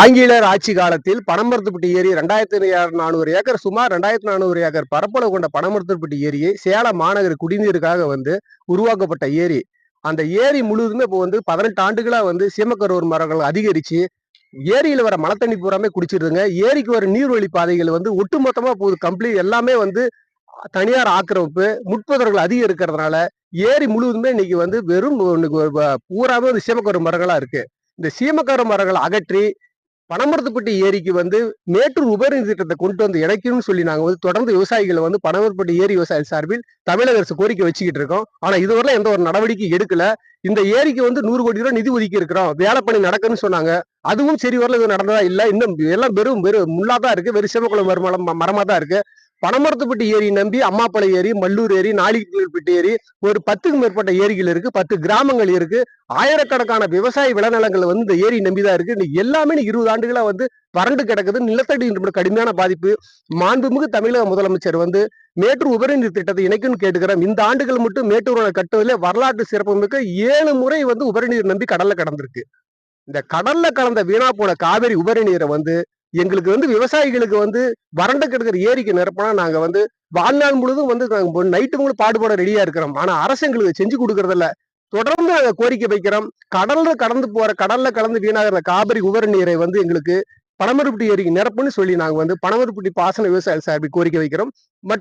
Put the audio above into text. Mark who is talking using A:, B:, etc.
A: ஆங்கிலர் ஆட்சி காலத்தில் பனமரத்துப்பட்டி ஏரி ரெண்டாயிரத்தி நானூறு ஏக்கர் சுமார் ரெண்டாயிரத்தி நானூறு ஏக்கர் பரப்பளவு கொண்ட பனமரத்துப்பட்டி ஏரியை சேலம் மாநகர குடிநீருக்காக வந்து உருவாக்கப்பட்ட ஏரி. அந்த ஏரி முழுவதுமே இப்போ வந்து பதினெட்டு ஆண்டுகளா வந்து சீமக்கரூர் மரங்கள் அதிகரிச்சு ஏரியில வர மழை தண்ணி பூராமே குடிச்சிருதுங்க. ஏரிக்கு வர நீர்வழி பாதைகள் வந்து ஒட்டுமொத்தமா போகுது. கம்ப்ளீட் எல்லாமே வந்து தனியார் ஆக்கிரமிப்பு முட்புதர்கள் அதிகம் இருக்கிறதுனால ஏரி முழுவதுமே இன்னைக்கு வந்து வெறும் பூராவே ஒரு சீமக்கரூர் மரங்களா இருக்கு. இந்த சீமக்கார மரங்களை அகற்றி பனமரத்துப்பட்டி ஏரிக்கு வந்து மேட்டூர் உபரிநீர் திட்டத்தை கொண்டு வந்து இணைக்கணும்னு சொல்லி நாங்கள் வந்து தொடர்ந்து விவசாயிகளை வந்து பனமரப்பட்டி ஏரி விவசாய சார்பில் தமிழக அரசு கோரிக்கை வச்சுக்கிட்டு இருக்கோம். ஆனால் இதுவரை எந்த ஒரு நடவடிக்கை எடுக்கல. இந்த ஏரிக்கு வந்து நூறு கோடி ரூபாய் நிதி ஒதுக்கி இருக்கிறோம். வேலை பணி நடக்குன்னு சொன்னாங்க. அதுவும் சரி வரல இது நடந்ததா இல்லை. இன்னும் எல்லாம் வெறும் வெறும் முள்ளாதான் இருக்கு. வெறும் சிவகுளம் மரமலம் மரமா தான் இருக்கு. பனமரத்துப்பட்டி ஏரி நம்பி அம்மாப்பளை ஏரி மல்லூர் ஏரி நாளிப்பட்டி ஏரி ஒரு பத்துக்கும் மேற்பட்ட ஏரிகள் இருக்கு பத்து கிராமங்கள் இருக்கு. ஆயிரக்கணக்கான விவசாய விளைநிலங்கள் வந்து இந்த ஏரி நம்பிதான் இருக்கு. இன்னைக்கு எல்லாமே இருபது ஆண்டுகளா வந்து வறண்டு கிடக்குது. நிலத்தடி நீர் கடுமையான பாதிப்பு. மாண்புமிகு தமிழக முதலமைச்சர் வந்து மேட்டூர் உபரிநீர் திட்டத்தை இணைக்கும்னு கேட்டுக்கிறோம் இந்த ஆண்டுகள் மட்டும் மேட்டூர் கட்டுவதில் வரலாற்று சிறப்புமிக்க ஏழு முறை வந்து உபரிநீர் நம்பி கடல்ல கடந்திருக்கு. இந்த கடல்ல கலந்த வீணா போன காவிரி உபரி நீரை வந்து எங்களுக்கு வந்து விவசாயிகளுக்கு வந்து வறண்டு கிடக்கிற ஏரிக்கு நிரப்பினா நாங்க வந்து வாழ்நாள் முழுதும் வந்து நைட்டு முழு பாடுபட ரெடியா இருக்கிறோம். ஆனா அரசு எங்களுக்கு செஞ்சு கொடுக்கறதில்ல. தொடர்ந்து நாங்க கோரிக்கை வைக்கிறோம். கடல்ல கடந்து போற கடல்ல கலந்து வீணாகிற காவிரி உபரி நீரை வந்து எங்களுக்கு பனமரப்பட்டி ஏரிக்கு நிரப்புன்னு சொல்லி நாங்க வந்து பனமரப்பட்டி பாசன விவசாய சார்பில் கோரிக்கை வைக்கிறோம். மற்றும்